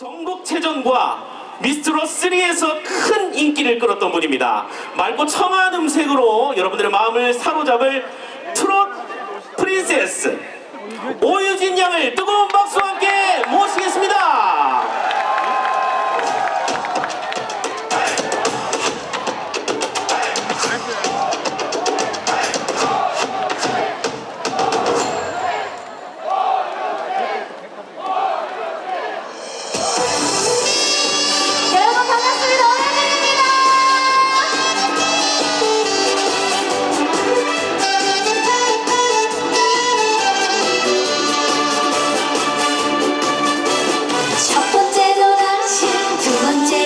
전국체전과 미스트롯 3에서 큰 인기를 끌었던 분입니다. 맑고 청아한 음색으로 여러분들의 마음을 사로잡을 트롯 프린세스 오유진 양을 뜨거운 박수와 함께 모시겠습니다. 두번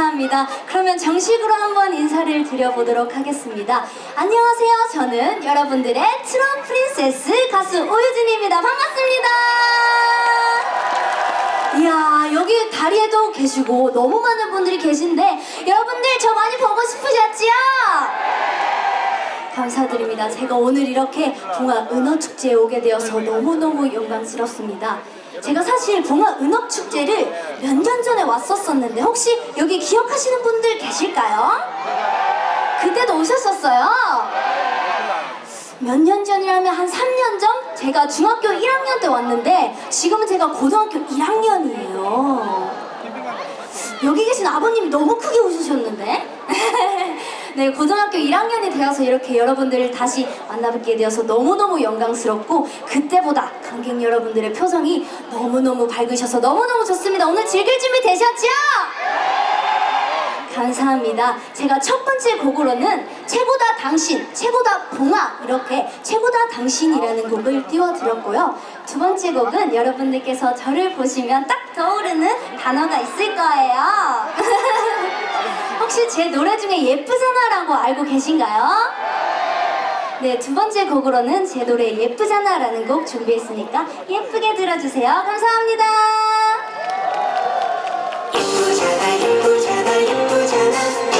감사합니다. 그러면 정식으로 한번 인사를 드려보도록 하겠습니다. 안녕하세요. 저는 여러분들의 트롯 프린세스 가수 오유진입니다. 반갑습니다. 이야, 여기 다리에도 계시고 너무 많은 분들이 계신데 여러분들 저 많이 보고 싶으셨지요? 감사드립니다. 제가 오늘 이렇게 동아 은어 축제에 오게 되어서 너무너무 영광스럽습니다. 제가 사실 동아 은어축제를 몇 년 전에 왔었었는데 혹시 여기 기억하시는 분들 계실까요? 그때도 오셨었어요? 몇 년 전이라면 한 3년 전? 제가 중학교 1학년 때 왔는데 지금은 제가 고등학교 1학년이에요. 여기 계신 아버님이 너무 크게 웃으셨는데? 네, 고등학교 1학년이 되어서 이렇게 여러분들을 다시 만나뵙게 되어서 너무너무 영광스럽고 그때보다 관객 여러분들의 표정이 너무너무 밝으셔서 너무너무 좋습니다. 오늘 즐길 준비 되셨죠? 감사합니다. 제가 첫 번째 곡으로는 최고다 당신, 최고다 봉화 이렇게 최고다 당신이라는 곡을 띄워드렸고요. 두 번째 곡은 여러분들께서 저를 보시면 딱 떠오르는 단어가 있을 거예요. 혹시 제 노래 중에 예쁘잖아라고 알고 계신가요? 네, 두 번째 곡으로는 제 노래 예쁘잖아라는 곡 준비했으니까 예쁘게 들어주세요. 감사합니다. 예쁘잖아 예쁘잖아 예쁘잖아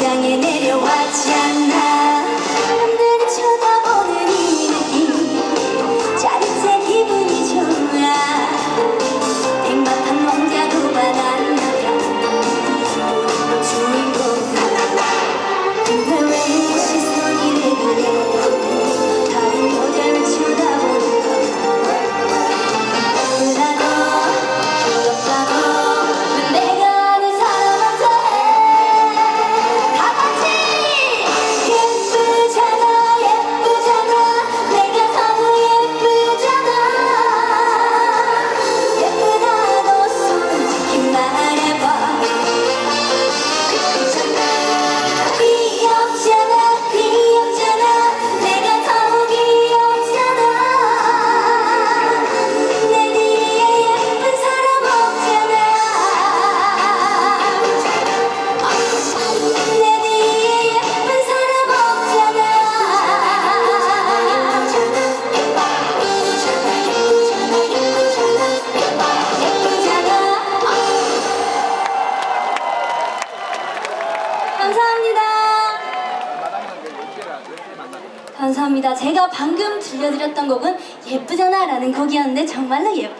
yang ini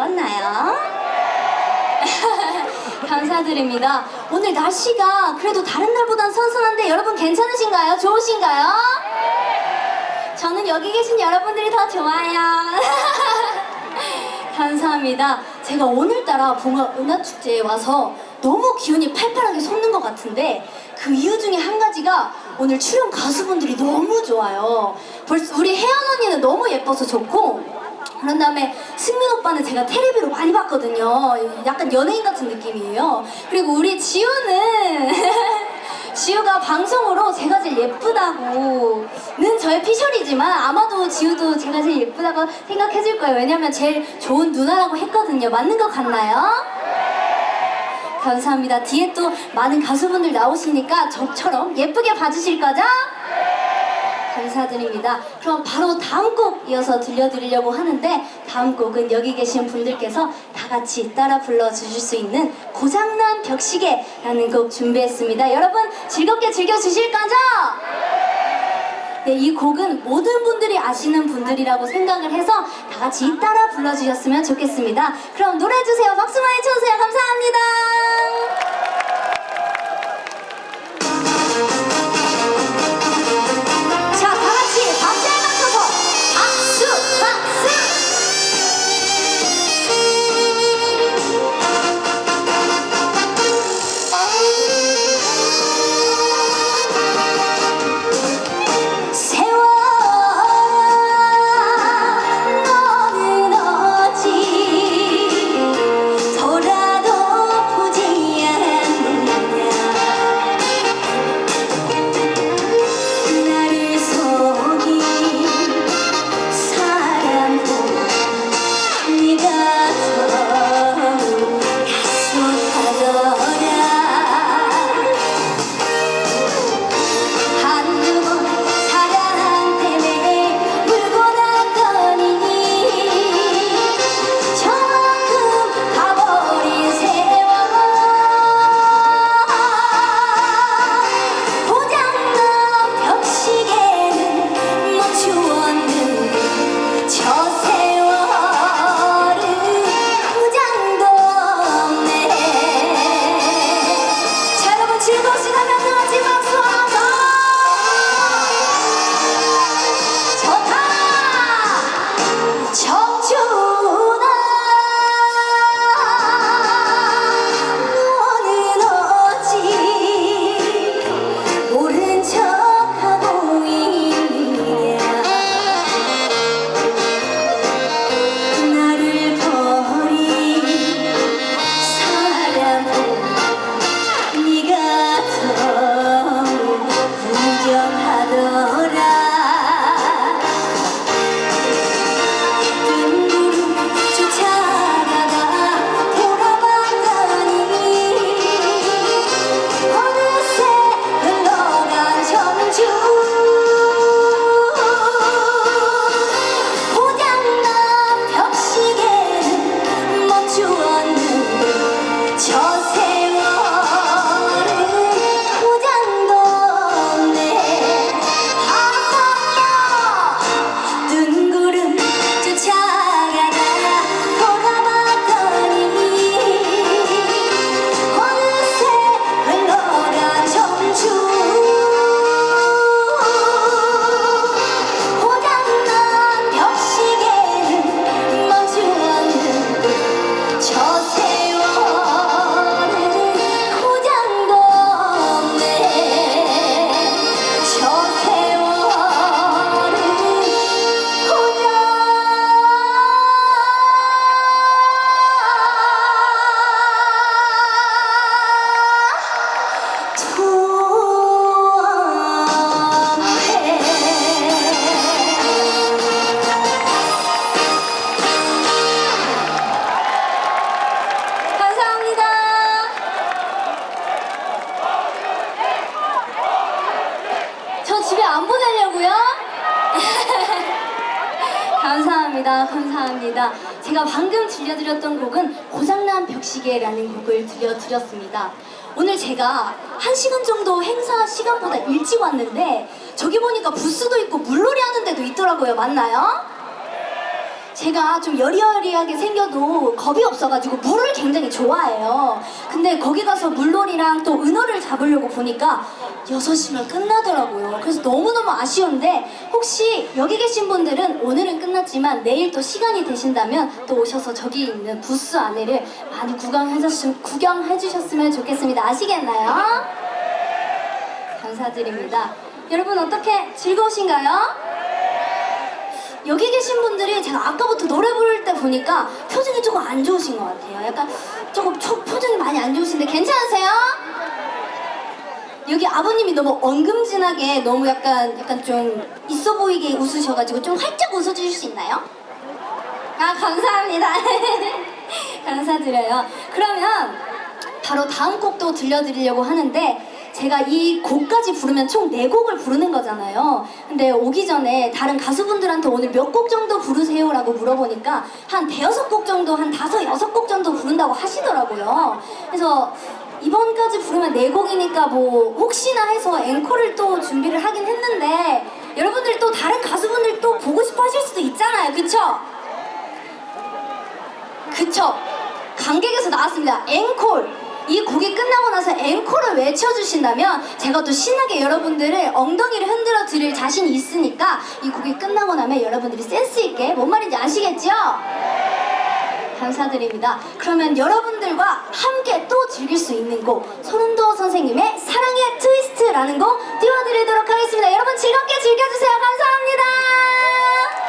예뻤나요? 감사드립니다. 오늘 날씨가 그래도 다른 날보단 선선한데 여러분 괜찮으신가요? 좋으신가요? 저는 여기 계신 여러분들이 더 좋아요. 감사합니다. 제가 오늘따라 봉화 은하축제에 와서 너무 기운이 팔팔하게 솟는 것 같은데 그 이유 중에 한 가지가 오늘 출연 가수분들이 너무 좋아요. 벌써 우리 혜연 언니는 너무 예뻐서 좋고 그런 다음에 승민 오빠는 제가 테레비로 많이 봤거든요. 약간 연예인 같은 느낌이에요. 그리고 우리 지우는 지우가 방송으로 제가 제일 예쁘다고는 저의 피셜이지만 아마도 지우도 제가 제일 예쁘다고 생각해줄 거예요. 왜냐면 제일 좋은 누나라고 했거든요. 맞는 것 같나요? 감사합니다. 뒤에 또 많은 가수분들 나오시니까 저처럼 예쁘게 봐주실 거죠? 감사드립니다. 그럼 바로 다음 곡 이어서 들려드리려고 하는데 다음 곡은 여기 계신 분들께서 다 같이 따라 불러주실 수 있는 고장난 벽시계라는 곡 준비했습니다. 여러분 즐겁게 즐겨주실 거죠? 네, 이 곡은 모든 분들이 아시는 분들이라고 생각을 해서 다 같이 따라 불러주셨으면 좋겠습니다. 그럼 노래 주세요. 박수 많이 쳐주세요. 감사합니다. 곡을 들려드렸습니다. 오늘 제가 한 시간 정도 행사 시간보다 일찍 왔는데 저기 보니까 부스도 있고 물놀이 하는 데도 있더라고요. 맞나요? 제가 좀 여리여리하게 생겨도 겁이 없어가지고 물을 굉장히 좋아해요. 근데 거기 가서 물놀이랑 또 은어를 잡으려고 보니까 6시면 끝나더라고요. 그래서 너무너무 아쉬운데 혹시 여기 계신 분들은 오늘은 끝났지만 내일 또 시간이 되신다면 또 오셔서 저기 있는 부스 안에를 많이 구경해주셨, 구경해주셨으면 좋겠습니다. 아시겠나요? 감사드립니다. 여러분 어떻게 즐거우신가요? 여기 계신 분들이 제가 아까부터 노래 부를 때 보니까 표정이 조금 안 좋으신 것 같아요. 약간 조금 초- 표정이 많이 안 좋으신데 괜찮으세요? 여기 아버님이 너무 엉금진하게 너무 약간 약간 좀 있어 보이게 웃으셔가지고 좀 활짝 웃어주실 수 있나요? 아 감사합니다. 감사드려요. 그러면 바로 다음 곡도 들려드리려고 하는데 제가 이 곡까지 부르면 총네 곡을 부르는 거잖아요. 근데 오기 전에 다른 가수분들한테 오늘 몇 곡 정도 부르세요 라고 물어보니까 한 대여섯 곡 정도, 한 다섯 여섯 곡 정도 부른다고 하시더라고요. 그래서 이번까지 부르면 네 곡이니까 뭐 혹시나 해서 앵콜을 또 준비를 하긴 했는데 여러분들 또 다른 가수분들 또 보고 싶어 하실 수도 있잖아요. 그쵸? 그쵸? 관객에서 나왔습니다. 앵콜. 이 곡이 끝나고 나서 앵콜을 외쳐주신다면 제가 또 신나게 여러분들을 엉덩이를 흔들어 드릴 자신이 있으니까 이 곡이 끝나고 나면 여러분들이 센스 있게 뭔 말인지 아시겠죠? 감사드립니다. 그러면 여러분들과 함께 또 즐길 수 있는 곡 손은도 선생님의 사랑의 트위스트라는 곡 띄워드리도록 하겠습니다. 여러분 즐겁게 즐겨주세요. 감사합니다.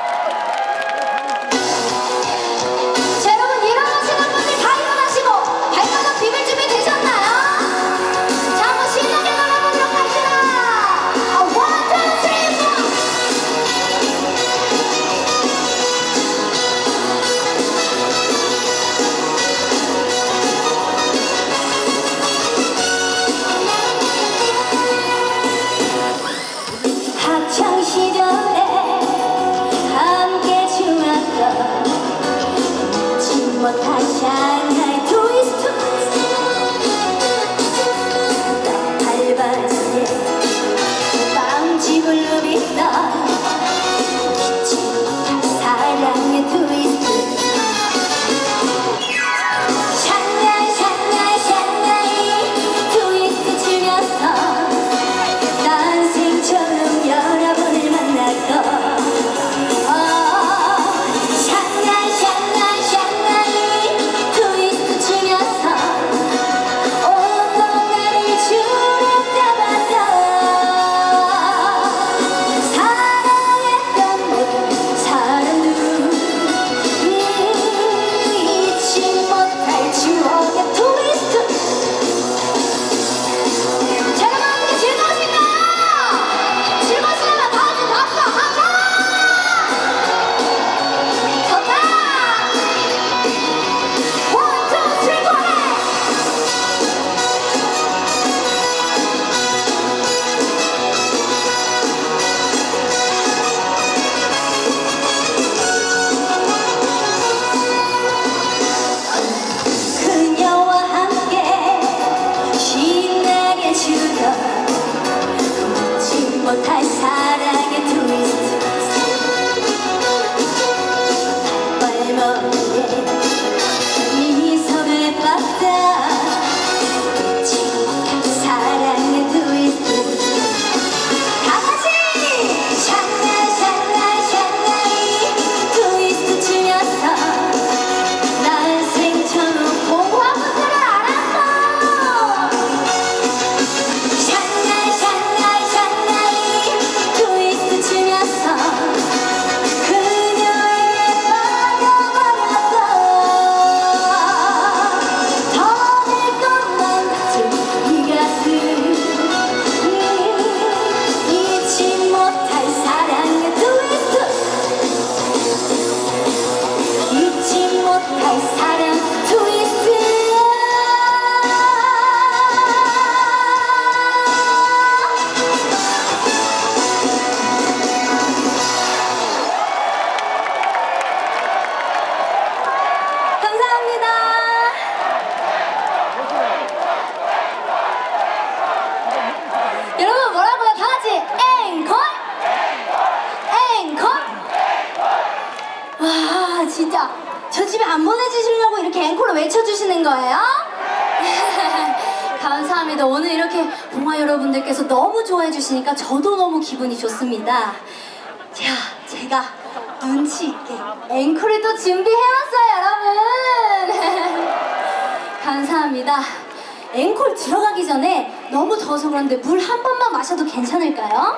기분이 좋습니다. 자, 제가 눈치 있게 앵콜을 또 준비해왔어요, 여러분. 감사합니다. 앵콜 들어가기 전에 너무 더워서 그런데 물 한 번만 마셔도 괜찮을까요?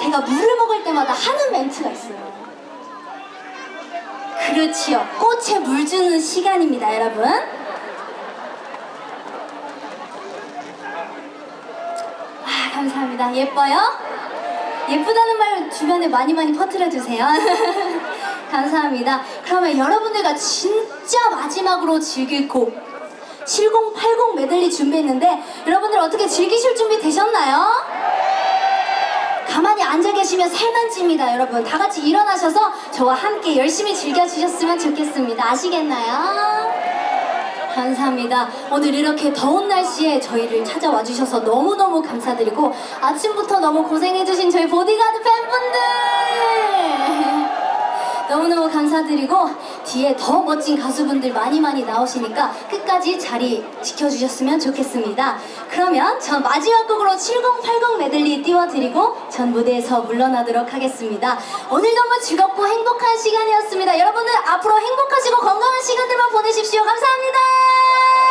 제가 물을 먹을 때마다 하는 멘트가 있어요. 그렇지요. 꽃에 물 주는 시간입니다, 여러분. 감사합니다. 예뻐요? 예쁘다는 말 주변에 많이 많이 퍼뜨려 주세요. 감사합니다. 그러면 여러분들과 진짜 마지막으로 즐길 곡 7080 메들리 준비했는데 여러분들 어떻게 즐기실 준비 되셨나요? 가만히 앉아 계시면 살만 찝니다, 여러분. 다 같이 일어나셔서 저와 함께 열심히 즐겨주셨으면 좋겠습니다. 아시겠나요? 감사합니다. 오늘 이렇게 더운 날씨에 저희를 찾아와 주셔서 너무너무 감사드리고 아침부터 너무 고생해주신 저희 보디가드 팬분들 너무너무 감사드리고 뒤에 더 멋진 가수분들 많이 많이 나오시니까 끝까지 자리 지켜주셨으면 좋겠습니다. 그러면 전 마지막 곡으로 7080 메들리 띄워드리고 전 무대에서 물러나도록 하겠습니다. 오늘 너무 즐겁고 행복한 시간이었습니다. 여러분들 앞으로 행복하시고 건강한 시간들만 보내십시오. 감사합니다.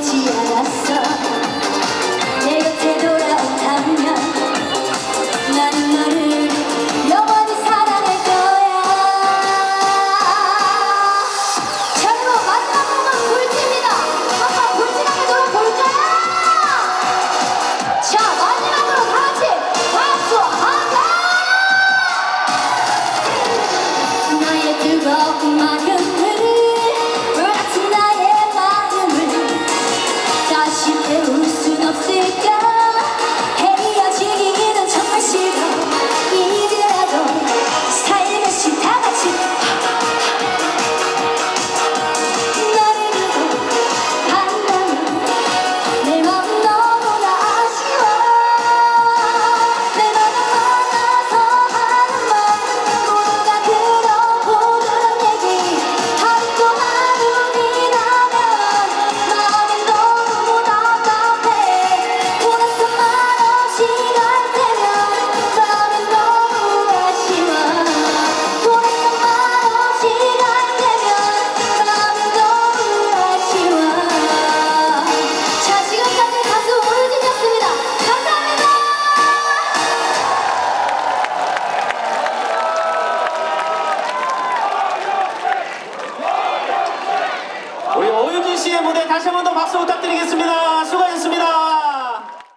지